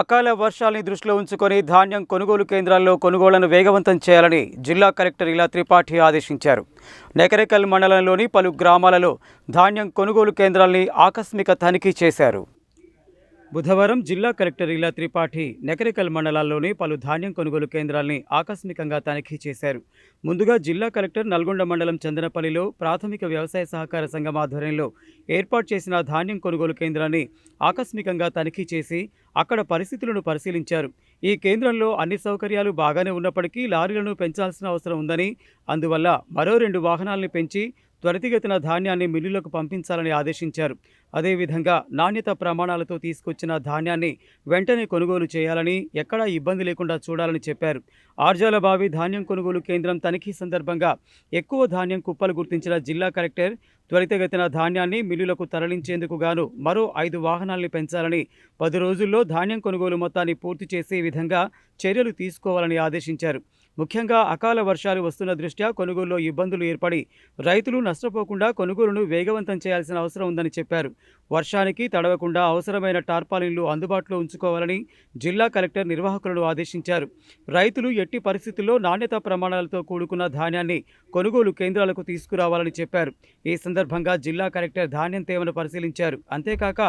అకాల వర్షాలని దృష్టిలో ఉంచుకొని ధాన్యం కొనుగోలు కేంద్రాల్లో కొనుగోళ్ళను వేగవంతం చేయాలని జిల్లా కలెక్టర్ ఇలా త్రిపాఠి ఆదేశించారు. నెకరెకల్ మండలంలోని పలు గ్రామాలలో ధాన్యం కొనుగోలు కేంద్రాల్ని ఆకస్మిక తనిఖీ చేశారు. బుధవారం జిల్లా కలెక్టర్ ఇలా త్రిపాఠి నెకరికల్ మండలాల్లోని పలు ధాన్యం కొనుగోలు కేంద్రాల్ని ఆకస్మికంగా తనిఖీ చేశారు. ముందుగా జిల్లా కలెక్టర్ నల్గొండ మండలం చందనపల్లిలో ప్రాథమిక వ్యవసాయ సహకార సంఘం ఆధ్వర్యంలో ఏర్పాటు చేసిన ధాన్యం కొనుగోలు కేంద్రాన్ని ఆకస్మికంగా తనిఖీ చేసి అక్కడ పరిస్థితులను పరిశీలించారు. ఈ కేంద్రంలో అన్ని సౌకర్యాలు బాగానే ఉన్నప్పటికీ లారీలను పెంచాల్సిన అవసరం ఉందని అందువల్ల మరో రెండు వాహనాలను పెంచి త్వరితగతిన ధాన్యాన్ని మిల్లులకు పంపించాలని ఆదేశించారు. అదేవిధంగా నాణ్యత ప్రమాణాలతో తీసుకొచ్చిన ధాన్యాన్ని వెంటనే కొనుగోలు చేయాలని ఎక్కడా ఇబ్బంది లేకుండా చూడాలని చెప్పారు. ఆర్జాలబావి ధాన్యం కొనుగోలు కేంద్రం తనిఖీ సందర్భంగా ఎక్కువ ధాన్యం కుప్పలు గుర్తించిన జిల్లా కలెక్టర్ త్వరితగతిన ధాన్యాన్ని మిల్లులకు తరలించేందుకు గాను మరో ఐదు వాహనాల్ని పెంచాలని పది రోజుల్లో ధాన్యం కొనుగోలు మొత్తాన్ని పూర్తి చేసే విధంగా చర్యలు తీసుకోవాలని ఆదేశించారు. ముఖ్యంగా అకాల వర్షాలు వస్తున్న దృష్ట్యా కొనుగోలులో ఇబ్బందులు ఏర్పడి రైతులు నష్టపోకుండా కొనుగోలును వేగవంతం చేయాల్సిన అవసరం ఉందని చెప్పారు. వర్షానికి తడవకుండా అవసరమైన టార్పాలిన్లు అందుబాటులో ఉంచుకోవాలని జిల్లా కలెక్టర్ నిర్వాహకులను ఆదేశించారు. రైతులు ఎట్టి పరిస్థితుల్లో నాణ్యత ప్రమాణాలతో కూడుకున్న ధాన్యాన్ని కొనుగోలు కేంద్రాలకు తీసుకురావాలని చెప్పారు. ఈ సందర్భంగా జిల్లా కలెక్టర్ ధాన్యం తేమను పరిశీలించారు. అంతేకాక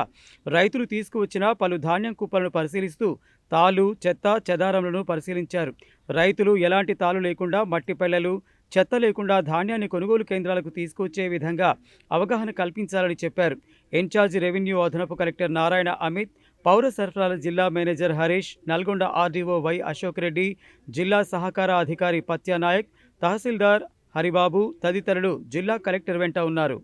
రైతులు తీసుకువచ్చిన పలు ధాన్యం కుప్పలను పరిశీలిస్తూ తాలు చెత్త చెదారంలను పరిశీలించారు. రైతులు ఎలాంటి తాలు లేకుండా మట్టి పెళ్ళలు చెత్త లేకుండా ధాన్యాన్ని కొనుగోలు కేంద్రాలకు తీసుకొచ్చే విధంగా అవగాహన కల్పించాలని చెప్పారు. ఇన్ఛార్జి రెవెన్యూ అదనపు కలెక్టర్ నారాయణ అమిత్ పౌర సరఫరాల జిల్లా manager Harish Nalgonda RDO Y Ashok Reddy జిల్లా సహకార అధికారి పత్యానాయక్ తహసీల్దార్ హరిబాబు తదితరులు జిల్లా కలెక్టర్ వెంట ఉన్నారు.